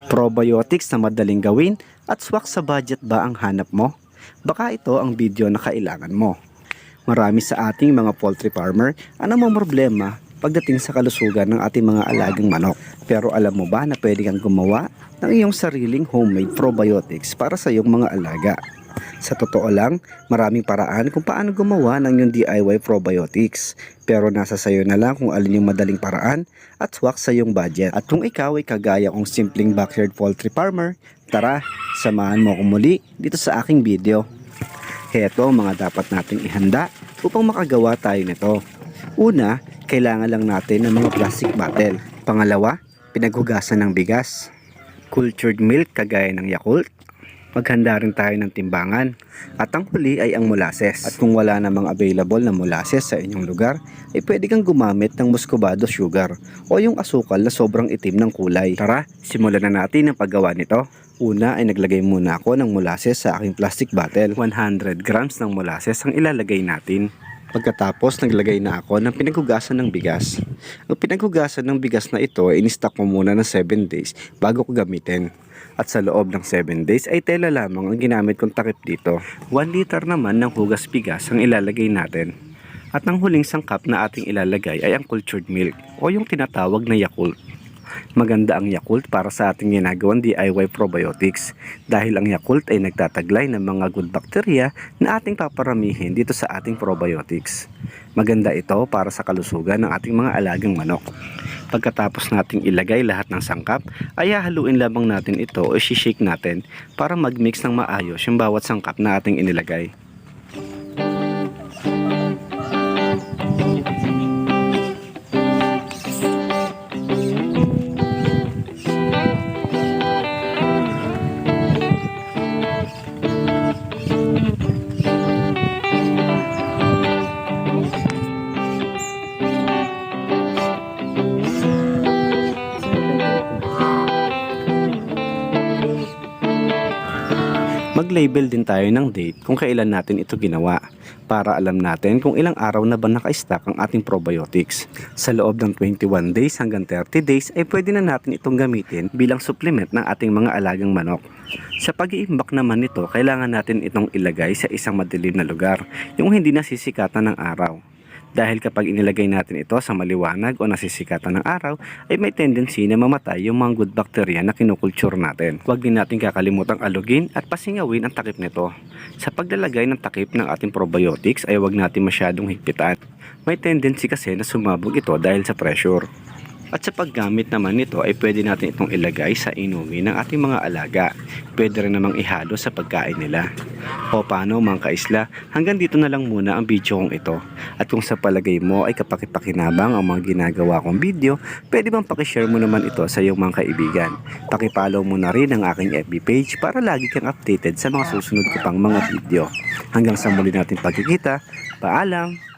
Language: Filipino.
Probiotics na madaling gawin at swak sa budget ba ang hanap mo? Baka ito ang video na kailangan mo. Marami sa ating mga poultry farmer ang problema pagdating sa kalusugan ng ating mga alagang manok. Pero alam mo ba na pwede kang gumawa ng iyong sariling homemade probiotics para sa iyong mga alaga? Sa totoo lang, maraming paraan kung paano gumawa ng iyong DIY probiotics. Pero nasa sayo na lang kung alin yung madaling paraan at swak sa iyong budget. At kung ikaw ay kagaya kong simpleng backyard poultry farmer, tara, samahan mo ako muli dito sa aking video. Heto ang mga dapat nating ihanda upang makagawa tayo nito. Una, kailangan lang natin ng mga plastic bottle. Pangalawa, pinaghugasan ng bigas. Cultured milk kagaya ng Yakult. Maghanda rin tayo ng timbangan. At ang huli ay ang molasses. At kung wala namang available na molasses sa inyong lugar, ay pwede kang gumamit ng muscovado sugar o yung asukal na sobrang itim ng kulay. Tara, simulan na natin ang paggawa nito. Una ay naglagay muna ako ng molasses sa aking plastic bottle. 100 grams ng molasses ang ilalagay natin. Pagkatapos naglagay na ako ng pinaghugasan ng bigas. Ang pinaghugasan ng bigas na ito in-stock ko muna ng 7 days bago ko gamitin. At sa loob ng 7 days ay tela lamang ang ginamit kong takip dito. 1 liter naman ng hugas bigas ang ilalagay natin. At ang huling sangkap na ating ilalagay ay ang cultured milk o yung tinatawag na Yakult. Maganda ang Yakult para sa ating ginagawang DIY probiotics dahil ang Yakult ay nagtataglay ng mga good bacteria na ating paparamihin dito sa ating probiotics. Maganda ito para sa kalusugan ng ating mga alagang manok. Pagkatapos nating ilagay lahat ng sangkap, ay hahaluin lamang natin ito o shake natin para mag-mix ng maayos yung bawat sangkap na ating inilagay. Mag-label din tayo ng date kung kailan natin ito ginawa para alam natin kung ilang araw na ba naka-stock ang ating probiotics. Sa loob ng 21 days hanggang 30 days ay pwede na natin itong gamitin bilang supplement ng ating mga alagang manok. Sa pag-iimbak naman nito, kailangan natin itong ilagay sa isang madilim na lugar, yung hindi nasisikatan ng araw. Dahil kapag inilagay natin ito sa maliwanag o nasisikatan ng araw, ay may tendency na mamatay yung mga good bacteria na kinukulture natin. Huwag din natin kakalimutang alugin at pasingawin ang takip nito. Sa paglalagay ng takip ng ating probiotics ay huwag natin masyadong higpitan. May tendency kasi na sumabog ito dahil sa pressure. At sa paggamit naman nito ay pwede natin itong ilagay sa inumin ng ating mga alaga. Pwede rin namang ihalo sa pagkain nila. O paano mga kaisla, hanggang dito na lang muna ang video kong ito. At kung sa palagay mo ay kapakipakinabang ang mga ginagawa kong video, pwede bang pakishare mo naman ito sa iyong mga kaibigan. Pakipollow mo na rin ang aking FB page para lagi kang updated sa mga susunod ko pang mga video. Hanggang sa muli natin pagkikita, paalam!